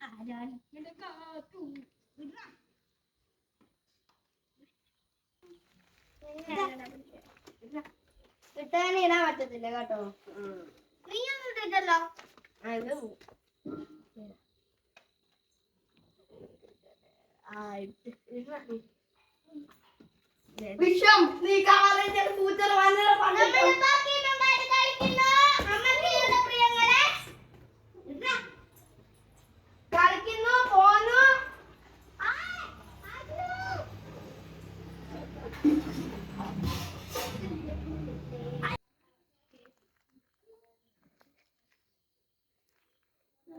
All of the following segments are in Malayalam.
ആരാധന കാത്തു ഇട്ടാൻ ഇടാൻ പറ്റത്തില്ല കേട്ടോ നീ ഒന്നും ഇട്ടിട്ടല്ലോ വിഷം നീ കാണാൻ പൂച്ചറ വന്നേരം പറഞ്ഞു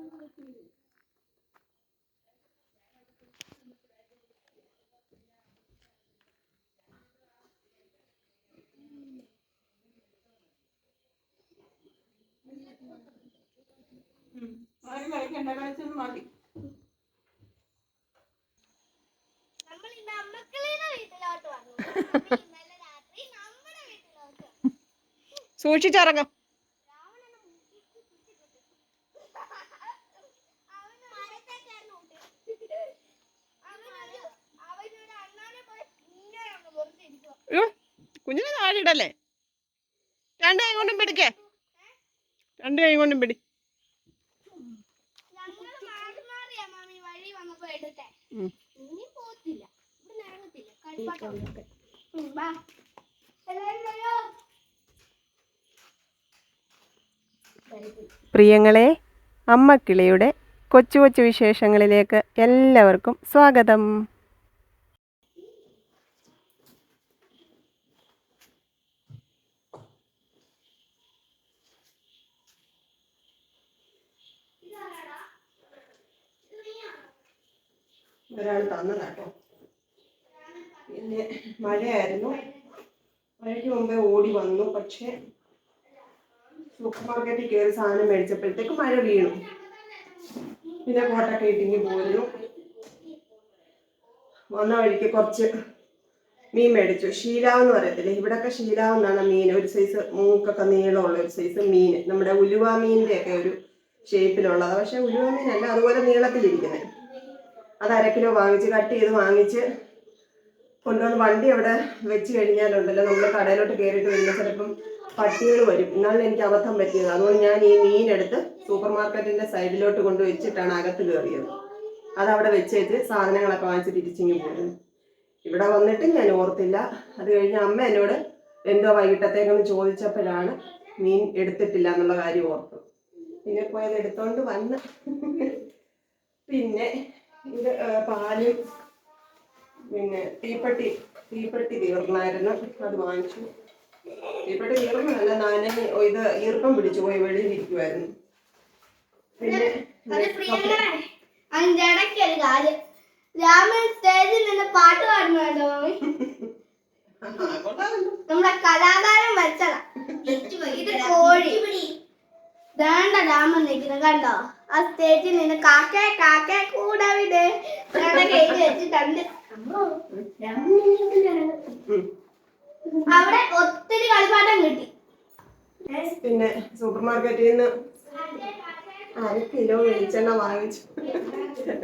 ഇന്നലെ രാത്രി നമ്മുടെ വീട്ടിലോട്ട് സൂക്ഷിച്ചിറങ്ങും. കുഞ്ഞിനെ താഴെ ഇടല്ലേ രണ്ട് കൈ കൊണ്ടും പിടിക്കേ. രണ്ട് കൈ കൊണ്ടും പിടി. പ്രിയങ്ങളെ അമ്മക്കിളിയുടെ കൊച്ചു കൊച്ചു വിശേഷങ്ങളിലേക്ക് എല്ലാവർക്കും സ്വാഗതം. ഒരാൾ തന്നതാട്ടോ. പിന്നെ മഴയായിരുന്നു. മഴയ്ക്ക് മുമ്പേ ഓടി വന്നു. പക്ഷേ സൂപ്പർ മാർക്കറ്റിൽ കയറി സാധനം മേടിച്ചപ്പോഴത്തേക്ക് മഴ വീണു. പിന്നെ കോട്ട ഇട്ടിങ്ങി പോയിരുന്നു വന്ന വഴിക്ക് കുറച്ച് മീൻ മേടിച്ചു. ഷീലാവ് എന്ന് പറയത്തില്ലേ? ഇവിടൊക്കെ ഷീലാവ് എന്നാണ് മീൻ. ഒരു സൈസ് മൂക്കൊക്കെ നീളമുള്ള ഒരു സൈസ് മീൻ. നമ്മുടെ ഉലുവ മീനിന്റെ ഒക്കെ ഒരു ഷേപ്പിലുള്ളത് പക്ഷെ ഉലുവ മീനല്ല അതുപോലെ നീളത്തിലിരിക്കുന്നത്. അത് അര കിലോ വാങ്ങിച്ച് കട്ട് ചെയ്ത് വാങ്ങിച്ച് കൊണ്ടുവന്ന് വണ്ടി അവിടെ വെച്ച് കഴിഞ്ഞാലുണ്ടല്ലോ. നമ്മൾ കടയിലോട്ട് കയറിയിട്ട് വരുന്ന ചിലപ്പം പട്ടികൾ വരും. എന്നാലും എനിക്ക് അബദ്ധം പറ്റിയത്. അതുകൊണ്ട് ഞാൻ ഈ മീനെടുത്ത് സൂപ്പർ മാർക്കറ്റിന്റെ സൈഡിലോട്ട് കൊണ്ട് വെച്ചിട്ടാണ് അകത്ത് കയറിയത്. അതവിടെ വെച്ചേച്ച് സാധനങ്ങളൊക്കെ വാങ്ങിച്ച് തിരിച്ചിങ്ങി പോയിരുന്നു ഇവിടെ വന്നിട്ട് ഞാൻ ഓർത്തില്ല. അത് കഴിഞ്ഞ് അമ്മ എന്നോട് എന്തോ വൈകിട്ടത്തേക്കെന്ന് ചോദിച്ചപ്പോഴാണ് മീൻ എടുത്തിട്ടില്ല എന്നുള്ള കാര്യം ഓർത്തു പിന്നെ പോയത് എടുത്തോണ്ട് വന്ന്. പിന്നെ ഇത് പാൽ പിന്നെ തീപ്പെട്ടി തീപ്പെട്ടി തീർന്നായിരുന്നു. അത് വാങ്ങിച്ചു. തീപ്പെട്ടി തീർന്നതല്ല നനഞ്ഞ് ഇത് ഈർപ്പം പിടിച്ചു പോയി പിന്നെ ഇടയ്ക്ക് ഒരു കാര്യം രാമൻ സ്റ്റേജിൽ നിന്ന് പാട്ട് പാടുന്നുണ്ടോ. നമ്മുടെ കലാകാരൻ വെച്ചതാ ഇത് കോഴി. വേണ്ട രാമൻ നിൽക്കുന്നത് കണ്ടോ? ആ സ്റ്റേജിൽ നിന്ന് കാക്കേ കാക്കേ കൂടെ വിട്. എഴുതി വെച്ചിട്ടുണ്ട്. അവിടെ ഒത്തിരി കളിപ്പാട്ടം കിട്ടി. പിന്നെ സൂപ്പർ മാർക്കറ്റിൽ നിന്ന് അര കിലോ വെളിച്ചെണ്ണ വാങ്ങിച്ചു.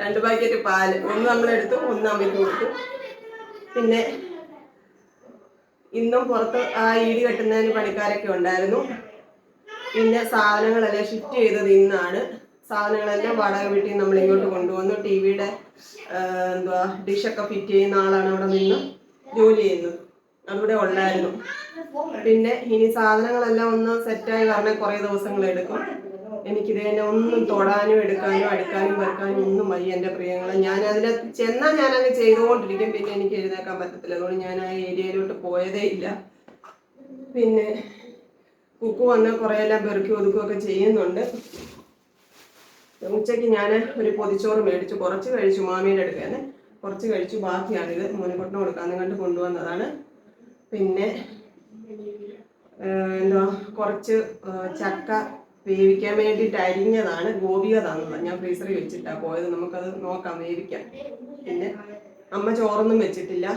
രണ്ട് പാക്കറ്റ് പാൽ. ഒന്ന് നമ്മളെടുത്തു ഒന്ന് അമ്മയ്ക്ക് കൊടുത്തു. പിന്നെ ഇന്നും പുറത്ത് ആ ഈടി കെട്ടുന്നതിന് പണിക്കാരൊക്കെ ഉണ്ടായിരുന്നു. പിന്നെ സാധനങ്ങളെല്ലാം ഷിഫ്റ്റ് ചെയ്തത് ഇന്നാണ്. സാധനങ്ങളെല്ലാം വാടക വീട്ടിൽ നമ്മൾ ഇങ്ങോട്ട് കൊണ്ടുവന്നു. ടി വിയുടെ എന്തുവാ ഡിഷൊക്കെ ഫിറ്റ് ചെയ്യുന്ന ആളാണ് അവിടെ നിന്ന് ജോലി ചെയ്യുന്നത്. അവിടെ ഉണ്ടായിരുന്നു പിന്നെ ഇനി സാധനങ്ങളെല്ലാം ഒന്ന് സെറ്റായി വരണേ. കുറേ ദിവസങ്ങൾ എടുക്കും. എനിക്കിത് തന്നെ ഒന്നും തൊടാനും എടുക്കാനും അടുക്കാനും വെക്കാനും ഒന്നും വയ്യ എന്റെ പ്രിയങ്ങളെ. ഞാൻ അതിനെ ചെന്നാൽ ഞാൻ അങ്ങ് ചെയ്തുകൊണ്ടിരിക്കും. പിന്നെ എനിക്ക് എഴുന്നേക്കാൻ പറ്റത്തില്ല. അതുകൊണ്ട് ഞാൻ ആ ഏരിയയിലോട്ട് പോയതേ ഇല്ല. പിന്നെ കുക്കു വന്ന് കുറേ എല്ലാം പെറുക്കി ഒതുക്കുകയൊക്കെ ചെയ്യുന്നുണ്ട്. ഉച്ചയ്ക്ക് ഞാൻ ഒരു പൊതിച്ചോറ് മേടിച്ചു. കുറച്ച് കഴിച്ചു മാമിയുടെ അടുക്കാണ് കുറച്ച് കഴിച്ചു ബാക്കിയാണിത് മോനിക്കൊട്ടിന് കൊടുക്കാന്ന് കണ്ട് കൊണ്ടുവന്നതാണ്. പിന്നെ എന്തോ കുറച്ച് ചക്ക വേവിക്കാൻ വേണ്ടിയിട്ട് അരിഞ്ഞതാണ്. ഗോപിക തന്നത് ഞാൻ ഫ്രീസറിൽ വെച്ചിട്ടാ പോയത്. നമുക്കത് നോക്കാം വേവിക്കാം. പിന്നെ അമ്മ ചോറൊന്നും വെച്ചിട്ടില്ല.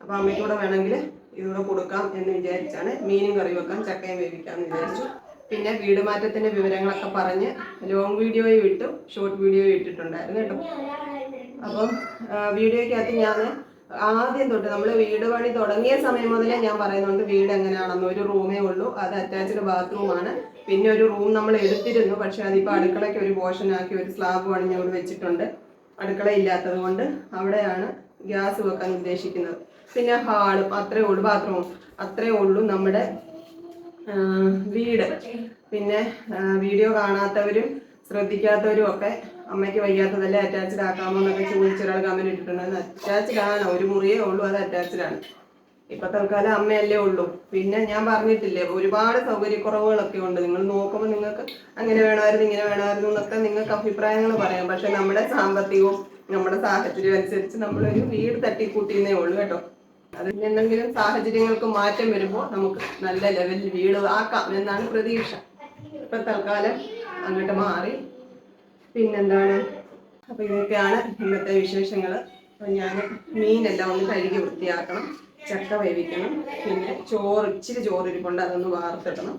അപ്പൊ അമ്മയ്ക്കൂടെ വേണമെങ്കിൽ ഇതുകൂടെ കൊടുക്കാം എന്ന് വിചാരിച്ചാണ്. മീനും കറി വെക്കാം ചക്കയും വേവിക്കാം എന്ന് വിചാരിച്ചു. പിന്നെ വീട് മാറ്റത്തിന്റെ വിവരങ്ങളൊക്കെ പറഞ്ഞ് ലോങ് വീഡിയോയും ഇട്ടു ഷോർട്ട് വീഡിയോയും ഇട്ടിട്ടുണ്ടായിരുന്നു കേട്ടോ. അപ്പം വീഡിയോയ്ക്കകത്ത് ഞാൻ ആദ്യം തൊട്ട് നമ്മൾ വീട് പണി തുടങ്ങിയ സമയം മുതലേ ഞാൻ പറയുന്നുണ്ട് വീട് എങ്ങനെയാണെന്ന്. ഒരു റൂമേ ഉള്ളൂ അത് അറ്റാച്ച്ഡ് ബാത്റൂമാണ് പിന്നെ ഒരു റൂം നമ്മൾ എടുത്തിരുന്നു പക്ഷെ അതിപ്പോൾ അടുക്കളയ്ക്ക് ഒരു പോർഷനാക്കി ഒരു സ്ലാബ് പണിഞ്ഞ് അവിടെ വെച്ചിട്ടുണ്ട്. അടുക്കള ഇല്ലാത്തത് കൊണ്ട് അവിടെയാണ് ഗ്യാസ് വെക്കാൻ ഉദ്ദേശിക്കുന്നത്. പിന്നെ ഹാളും അത്രേ ഉള്ളൂ ബാത്റൂമും അത്രേ ഉള്ളൂ നമ്മുടെ വീട്. പിന്നെ വീഡിയോ കാണാത്തവരും ശ്രദ്ധിക്കാത്തവരും ഒക്കെ അമ്മയ്ക്ക് വയ്യാത്തതല്ലേ അറ്റാച്ച്ഡ് ആക്കാമോ എന്നൊക്കെ ചോദിച്ച ഒരാൾ കമന്റ് ഇട്ടിട്ടുണ്ട്. അറ്റാച്ച്ഡ് ആണ്. ഒരു മുറിയേ ഉള്ളൂ അത് അറ്റാച്ച്ഡ് ആണ്. ഇപ്പൊ തൽക്കാലം അമ്മയല്ലേ ഉള്ളൂ. പിന്നെ ഞാൻ പറഞ്ഞിട്ടില്ലേ ഒരുപാട് സൗകര്യക്കുറവുകളൊക്കെ ഉണ്ട്. നിങ്ങൾ നോക്കുമ്പോൾ നിങ്ങൾക്ക് അങ്ങനെ വേണമായിരുന്നു ഇങ്ങനെ വേണമായിരുന്നു എന്നൊക്കെ നിങ്ങൾക്ക് അഭിപ്രായങ്ങൾ പറയാം. പക്ഷെ നമ്മുടെ സാമ്പത്തികവും നമ്മുടെ സാഹചര്യം അനുസരിച്ച് നമ്മളൊരു വീട് തട്ടിക്കൂട്ടിയെന്നേ ഉള്ളൂ കേട്ടോ. എന്തെങ്കിലും സാഹചര്യങ്ങൾക്ക് മാറ്റം വരുമ്പോൾ നമുക്ക് നല്ല ലെവലിൽ വീട് ആക്കാം എന്നാണ് പ്രതീക്ഷ. ഇപ്പൊ തൽക്കാലം അങ്ങോട്ട് മാറി. പിന്നെന്താണ്? അപ്പൊ ഇതൊക്കെയാണ് ഇന്നത്തെ വിശേഷങ്ങൾ. അപ്പൊ ഞാൻ മീനെല്ലാം ഒന്ന് കഴുകി വൃത്തിയാക്കണം. ചക്ക വേവിക്കണം. പിന്നെ ചോറ് ഇച്ചിരി ചോറ് ഇരിപ്പുണ്ട് അതൊന്ന് വാർത്തിടണം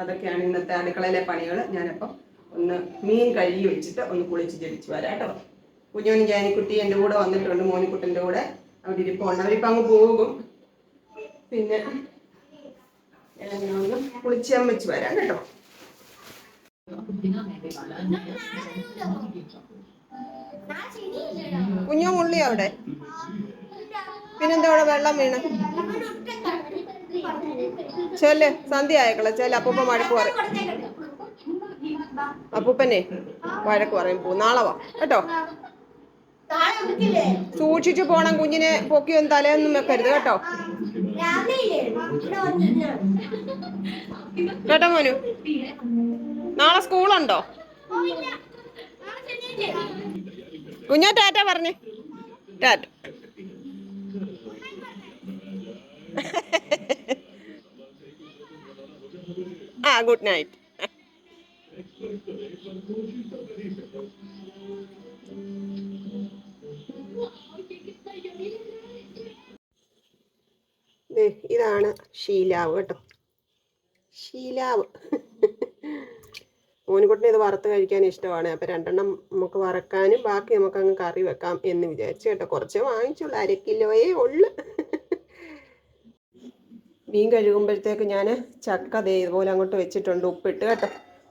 അതൊക്കെയാണ് ഇന്നത്തെ അടുക്കളയിലെ പണികൾ. ഞാനപ്പം ഒന്ന് മീൻ കഴുകി വെച്ചിട്ട് ഒന്ന് കുളിച്ച് ജപിച്ച് വരാം കേട്ടോ. കുഞ്ഞോനും ജാനിക്കുട്ടി എന്റെ കൂടെ വന്നിട്ടുണ്ട് മോനിക്കുട്ടിന്റെ കൂടെ. അവിടെ ഇരിപ്പുണ്ട് അവരിപ്പം അങ്ങ് പോകും. പിന്നെ ഒന്ന് കുളിച്ച് വെച്ച് വരാം കേട്ടോ. കുഞ്ഞോ മുള്ളി അവിടെ. പിന്നെന്താ അവിടെ വെള്ളം വീണ്? ചെൽ സന്ധ്യ ആയേക്കളെ ചെൽ അപ്പൂപ്പ വഴക്ക് പറയും. അപ്പൂപ്പനെ വഴക്ക് പറയും. പോ നാളെ വാ. കേട്ടോ? സൂക്ഷിച്ചു പോണം കുഞ്ഞിനെ പൊക്കിയൊന്നും തലേന്നും വെക്കരുത് കേട്ടോ? കേട്ടോ മോനു നാളെ സ്കൂളുണ്ടോ? കുഞ്ഞോ ടാറ്റ പറഞ്ഞു. ടാറ്റ. ആ ഗുഡ് നൈറ്റ്. ഇതാണ് ഷീലാവ് കേട്ടോ. ഷീലാവ് മോനിക്കുട്ടിന് ഇത് വറുത്ത് കഴിക്കാൻ ഇഷ്ടമാണ്. അപ്പം രണ്ടെണ്ണം നമുക്ക് വറക്കാനും ബാക്കി നമുക്ക് അങ്ങ് കറി വെക്കാം എന്ന് വിചാരിച്ചു കേട്ടോ. കുറച്ചേ വാങ്ങിച്ചുള്ളൂ. അര കിലോയേ ഉള്ളു. മീൻ കഴുകുമ്പോഴത്തേക്ക് ഞാൻ ചക്ക ദേ ഇതുപോലെ അങ്ങോട്ട് വെച്ചിട്ടുണ്ട്. ഉപ്പിട്ട് കേട്ടോ.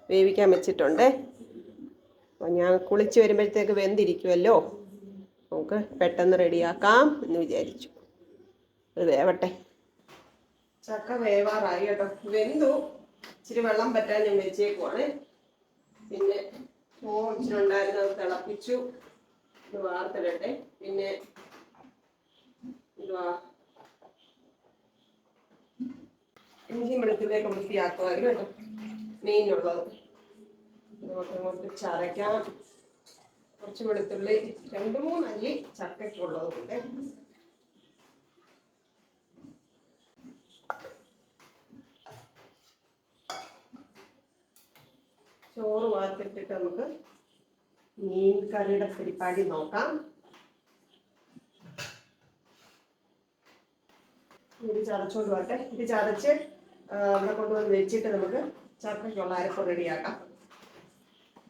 വേവിക്കാൻ വെച്ചിട്ടുണ്ട്. അപ്പോൾ ഞാൻ കുളിച്ച് വരുമ്പോഴത്തേക്ക് വെന്തിരിക്കുമല്ലോ നമുക്ക് പെട്ടെന്ന് റെഡിയാക്കാം എന്ന് വിചാരിച്ചു. അത് വേവട്ടെ. ചക്ക വേവാറായി കേട്ടോ. വെന്തു. ഇച്ചിരി വെള്ളം പറ്റാൻ ഞാൻ വെച്ചേക്കുവാണ്. പിന്നെ ചോദിച്ചിട്ടുണ്ടായിരുന്നു അത് തിളപ്പിച്ചു. ഇത് വാർത്തിടട്ടെ. പിന്നെ എന്തുവാ ഇഞ്ചി വെളുത്തിലേക്ക് വൃത്തിയാക്കുമായിരുന്നു കേട്ടോ. മീനുള്ളത് നമുക്ക് അങ്ങോട്ട് ചതയ്ക്കാം. കുറച്ച് വെളുത്തുള്ളി രണ്ട് മൂന്നല്ലി ചക്കയ്ക്കുള്ളത് കൊണ്ട് ചോറ് വാർത്തിട്ടിട്ട് നമുക്ക് മീൻ കറിയുടെ പരിപാടി നോക്കാം. ഇത് ചതച്ചോണ്ട് പോട്ടെ ഇത് ചതച്ച് ഇവിടെ കൊണ്ടുവന്ന് വെച്ചിട്ട് നമുക്ക് ചക്കയ്ക്കുള്ള അരപ്പ് റെഡിയാക്കാം.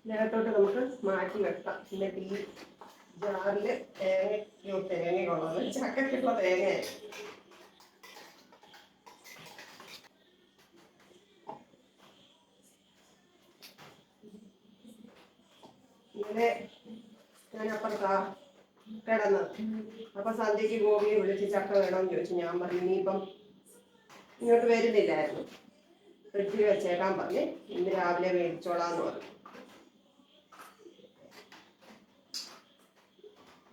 ഇതിനകത്തോട്ട് നമുക്ക് മാറ്റി വെക്കാം. പിന്നെ ഈ ജാറിൽ തേങ്ങ തേങ്ങയുള്ളത് ചക്കയ്ക്കുള്ള തേങ്ങ ഇങ്ങനെ ഞാൻ അപ്പുറത്താ കിടന്നത് അപ്പൊ സന്ധ്യക്ക് ഗോപിയെ വിളിച്ച് ചക്ക വേണമെന്ന് ചോദിച്ചു. ഞാൻ പറഞ്ഞു ഇനിയിപ്പം ഇങ്ങോട്ട് വരുന്നില്ലായിരുന്നു. ഫ്രിഡ്ജിൽ വെച്ചേക്കാൻ പറഞ്ഞ്. ഇന്ന് രാവിലെ മേടിച്ചോളാന്ന് പറഞ്ഞു.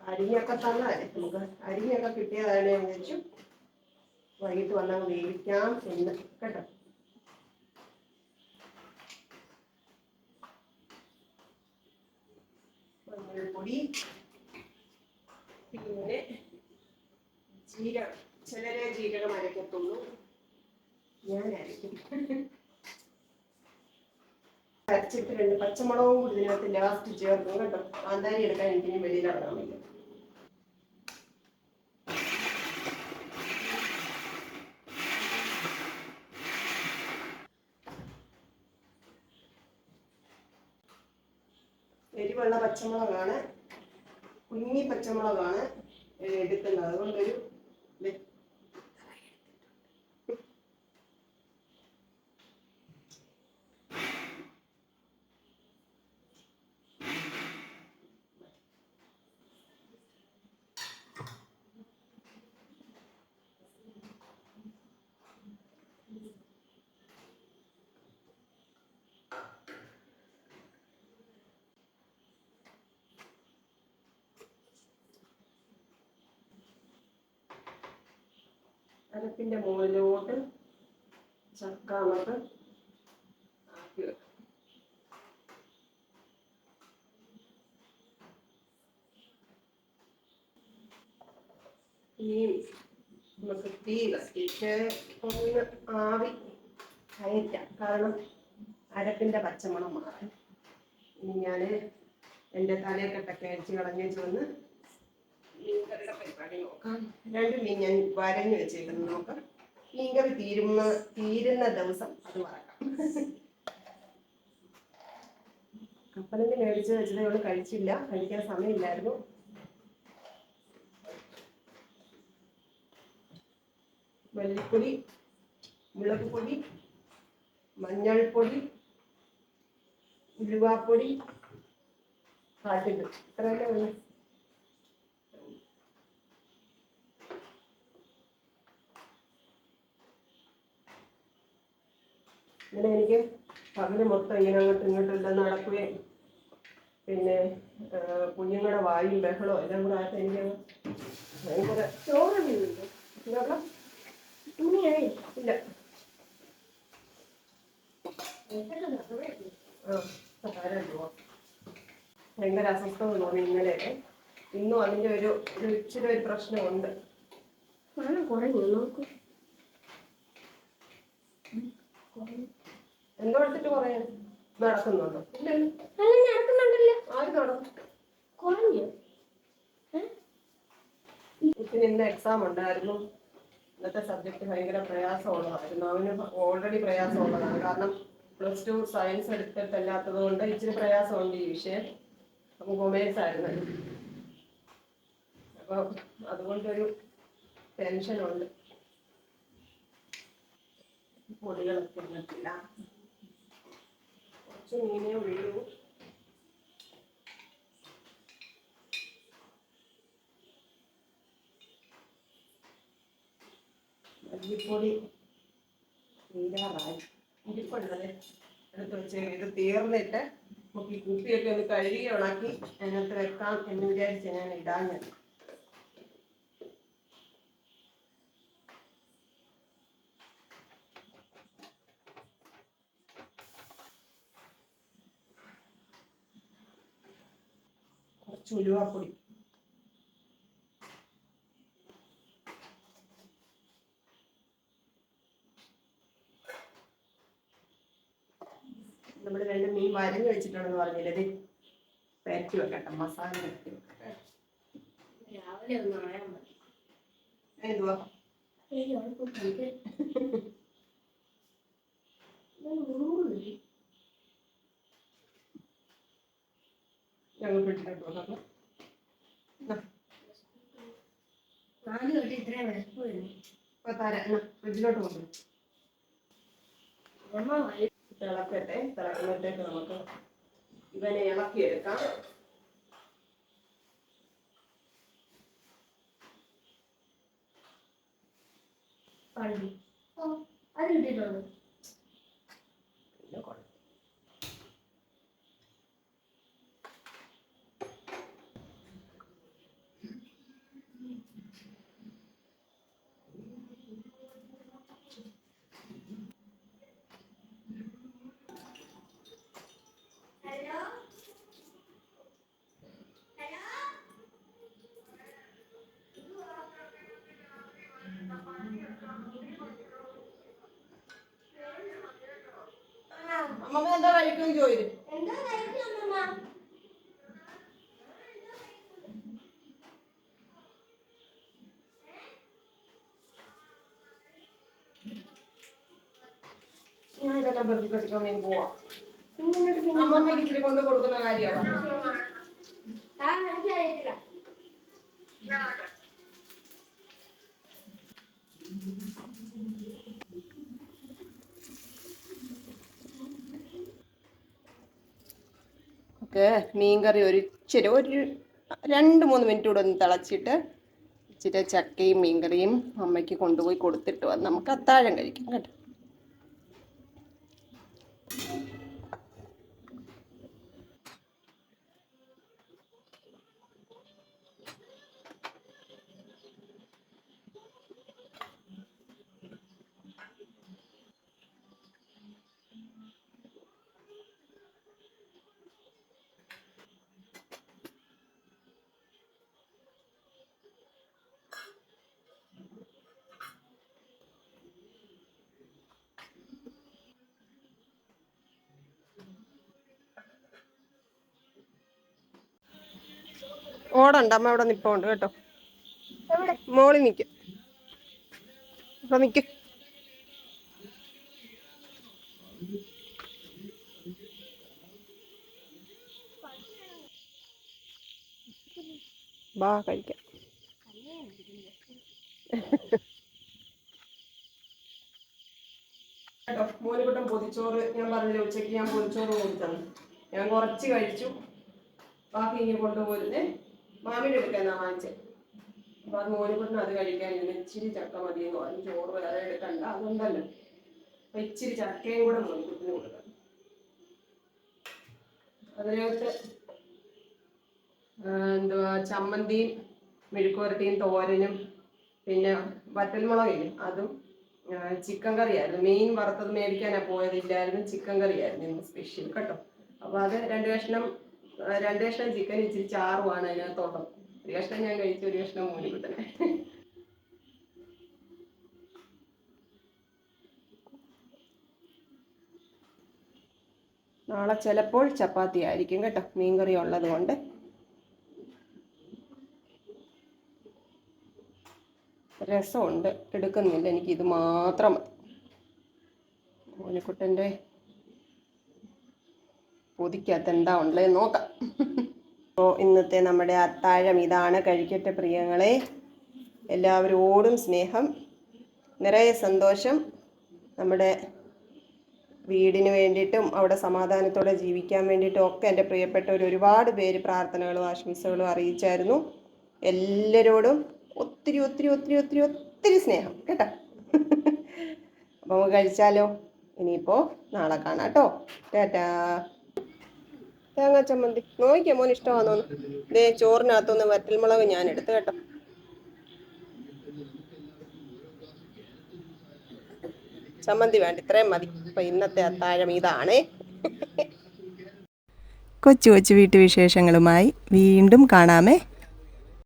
അരിഞ്ഞൊക്കെ തന്നാലേ നമുക്ക് അരിഞ്ഞൊക്കെ കിട്ടിയതാണ് ചോദിച്ചു. വൈകിട്ട് വന്നാൽ വേവിക്കാം എന്ന്. കേട്ടോ മഞ്ഞൾപ്പൊടി പിന്നെ ജീരകം ചിലരെ ജീരകം അരക്കത്തുള്ളൂ. ഞാൻ അരയ്ക്കും അരച്ചിട്ടുണ്ട് പച്ചമുളകും കൂടി ഇതിനകത്ത് ലാസ്റ്റ് ചേർക്കും കേട്ടോ. കാന്താരി എടുക്കാൻ എനിക്ക് ഇനി വെളിയിൽ ഇറങ്ങാൻ വയ്യ. എരിവുള്ള പച്ചമുളകാണ്. കുഞ്ഞി പച്ചമുളകാണ് എടുക്കുന്നത്. അതുകൊണ്ടൊരു ദേ. അരപ്പിന്റെ മുകളിലോട്ട് ചക്ക നമുക്ക് ആക്കി വെക്കാം. ഇനി നമുക്ക് തീ ഒന്ന് ആവി കയറ്റാം. കാരണം അരപ്പിന്റെ പച്ചമണം മാറാൻ ഇനി ഞാൻ എന്റെ തലയൊക്കെ കയറ്റി കളഞ്ഞു വന്ന് നോക്കാം ഇനി ഞാൻ വരഞ്ഞു വെച്ചേക്കുന്നു. നോക്കാം. മീൻകറി തീരുന്ന തീരുന്ന ദിവസം അത് മറക്കാം. കപ്പലണ്ടി മേടിച്ച് വെച്ചതേ ഉള്ളൂ. കഴിച്ചില്ല. കഴിക്കാൻ സമയമില്ലായിരുന്നു. മല്ലിപ്പൊടി മുളക് പൊടി മഞ്ഞൾപ്പൊടി ഉലുവാപ്പൊടി ഇത്രയല്ലേ ഉള്ളൂ. ഇങ്ങനെ എനിക്ക് പകൽ മൊത്തം ഇങ്ങനെ അങ്ങോട്ടും ഇങ്ങോട്ടും എല്ലാം നടക്കുകയും പിന്നെ കുഞ്ഞുങ്ങളുടെ വായും ബഹളവും എല്ലാം കൂടെ ആയിട്ട് എനിക്ക് ഭയങ്കര നോക്കാം ഇല്ല. ഭയങ്കര അസ്വസ്ഥത തോന്നി ഇന്നലെയൊക്കെ. ഇന്നും അതിന്റെ ഒരു ഒരു ഇച്ചിരി ഒരു പ്രശ്നമുണ്ട്. കുറഞ്ഞു നോക്കൂ എന്തോ എടുത്തിട്ട് പറയാൻ നടക്കുന്നുണ്ടോ. അല്ല നടക്കുന്നുണ്ടല്ലോ. ആര് നടന്നു കുറഞ്ഞു? ഇതിന് ഇന്ന് എക്സാം ഉണ്ടായിരുന്നു. ഇന്നത്തെ സബ്ജക്ട് ഭയങ്കര പ്രയാസമുള്ളതായിരുന്നു. അവന് ഓൾറെഡി പ്രയാസമുള്ളതാണ്. കാരണം പ്ലസ് ടു സയൻസ് എടുത്തിട്ടല്ലാത്തത് കൊണ്ട് ഇച്ചിരി പ്രയാസമുണ്ട് ഈ വിഷയം. അപ്പം കൊമേഴ്സ് ആയിരുന്നു. അപ്പൊ അതുകൊണ്ടൊരു ടെൻഷനുണ്ട് പൊടികളൊക്കെ ഇന്നിട്ടില്ല കുറച്ച് മീനേ ഉള്ളൂ. മല്ലിപ്പൊടി തീരാറായി ഇരിപ്പുണ്ടല്ലേ എടുത്ത് വെച്ച് ഇത് തീർന്നിട്ട് നമുക്ക് ഈ കുപ്പിയൊക്കെ ഒന്ന് കഴുകി ഉണക്കി അതിനകത്ത് വെക്കാം എന്ന് വിചാരിച്ച് ഞാൻ ഇടാഞ്ഞത്. കുറച്ച് ഉലുവാപ്പൊടി നമ്മൾ രണ്ട് മീൻ വരഞ്ഞു വെച്ചിട്ടുണ്ടെന്ന് പറഞ്ഞില്ലേ ഇത്? പെരട്ടി വെക്കട്ടെ മസാല പെരട്ടി വെക്കട്ടെ. രാവിലെ ഒന്ന് എന്തുവാ ഏയ് അവിടെ പോയി കഴിക്ക്. ഇതൊന്ന് മുറുകുന്നില്ലേ? വീട്ടിലോട്ട് പോകാം നാല് തൊട്ട് ഇത്രയും വിശപ്പ് വരുന്നു ഇപ്പൊ തരാം. ഫ്രിഡ്ജിലോട്ട് വഴി തിളക്കട്ടെ. തിളക്കുമ്പോഴത്തേക്ക് നമുക്ക് ഇവനെ ഇളക്കിയെടുക്കാം. പള്ളി ഓ അത് കിട്ടിയിട്ടുണ്ട്? അമ്മമ്മ എന്താ കഴിക്കും ചോദിച്ചു എന്താ കഴിക്കുന്നമ്മ ഞാൻ ഇതെല്ലാം കഴിക്കാൻ വേണ്ടി പോവാം. അമ്മമ്മയ്ക്ക് ഇച്ചിരി കൊണ്ട് കൊടുക്കുന്ന കാര്യമാണ് ആ എനിക്കറിയത്തില്ല മീൻകറി ഒരു ഇച്ചിരി ഒരു രണ്ട് മൂന്ന് മിനിറ്റ് കൂടെ ഒന്ന് തിളച്ചിട്ട് ഇച്ചിരി ചക്കയും മീൻകറിയും അമ്മയ്ക്ക് കൊണ്ടുപോയി കൊടുത്തിട്ട് വന്ന് നമുക്ക് അത്താഴം കഴിക്കാം കേട്ടോ. ഓടണ്ട അമ്മ ഇവിടെ നിപ്പുണ്ട് കേട്ടോ. മോളിൽ നിൽക്കും അപ്പൊ നിൽക്കും ബാ കഴിക്കാം. കേട്ടോ മോനിക്കുട്ടൻ പൊതിച്ചോറ് ഞാൻ പറഞ്ഞില്ല ഉച്ചയ്ക്ക് ഞാൻ പൊതിച്ചോറ് കൊടുത്താണ് ഞാൻ കുറച്ച് കഴിച്ചു. ബാക്കി ഇനി കൊണ്ടുപോരുന്നേ. മാമിയുടെ എടുക്കാനാ വാങ്ങിച്ചത് അപ്പൊ അത് മോനിക്കുട്ടൻ അത് കഴിക്കാൻ ഇതിന് ഇച്ചിരി ചക്ക മതി എന്ന് പറഞ്ഞു ചോറ് വേറെ എടുക്കണ്ട. അതുണ്ടല്ലോ അപ്പൊ ഇച്ചിരി ചക്കയും കൂടെ മോനിക്കുട്ടിന് കൊടുക്കാം. അതിനകത്ത് എന്തുവാ ചമ്മന്തിയും മെഴുക്കുവരട്ടിയും തോരനും പിന്നെ വറ്റൽമുളകില്ലേ അതും ചിക്കൻ കറിയായിരുന്നു. മീൻ വറുത്തത് മേടിക്കാനാ പോയതില്ലായിരുന്നു. ചിക്കൻ കറിയായിരുന്നു സ്പെഷ്യൽ കേട്ടോ. അപ്പൊ അത് രണ്ട് കഷ്ണം രണ്ട് കഷ്ണം ചിക്കൻ ഇച്ചിരി ചാറുമാണ് അതിനകത്തോട്ടം ഒരു കഷ്ണം ഞാൻ കഴിച്ചു ഒരു കഷ്ണം മൂലിക്കുട്ടനെ നാളെ ചിലപ്പോൾ ചപ്പാത്തി ആയിരിക്കും കേട്ടോ മീൻകറി ഉള്ളത് കൊണ്ട്. രസമുണ്ട് എടുക്കുന്നില്ല എനിക്ക് ഇത് മാത്രം മതി. മോനിക്കുട്ടന്റെ പൊതിക്കകത്ത് എന്താ ഉള്ളത് നോക്കാം. അപ്പോൾ ഇന്നത്തെ നമ്മുടെ അത്താഴം ഇതാണ്. കഴിക്കട്ടെ പ്രിയങ്ങളെ. എല്ലാവരോടും സ്നേഹം നിറയെ സന്തോഷം. നമ്മുടെ വീടിന് വേണ്ടിയിട്ടും അവിടെ സമാധാനത്തോടെ ജീവിക്കാൻ വേണ്ടിയിട്ടും ഒക്കെ എന്റെ പ്രിയപ്പെട്ടവർ ഒരുപാട് പേര് പ്രാർത്ഥനകളും ആശംസകളും അറിയിച്ചായിരുന്നു. എല്ലാവരോടും ഒത്തിരി ഒത്തിരി ഒത്തിരി ഒത്തിരി ഒത്തിരി സ്നേഹം. കേട്ടോ? അപ്പോൾ നമുക്ക് കഴിച്ചാലോ? ഇനിയിപ്പോൾ നാളെ കാണാം കേട്ടോ. ടാറ്റാ. തേങ്ങാ ചമ്മന്തി നോക്കിയാൽ മോൻ ഇഷ്ടമാണോന്ന്. ദേ വറ്റൽ വറ്റൽമുളക് ഞാൻ എടുത്തു കേട്ടോ. ചമ്മന്തി വേണ്ട ഇത്രയും മതി. അപ്പം ഇന്നത്തെ അത്താഴം ഇതാണ്. കൊച്ചു കൊച്ചു വീട്ടുവിശേഷങ്ങളുമായി വീണ്ടും കാണാമേ.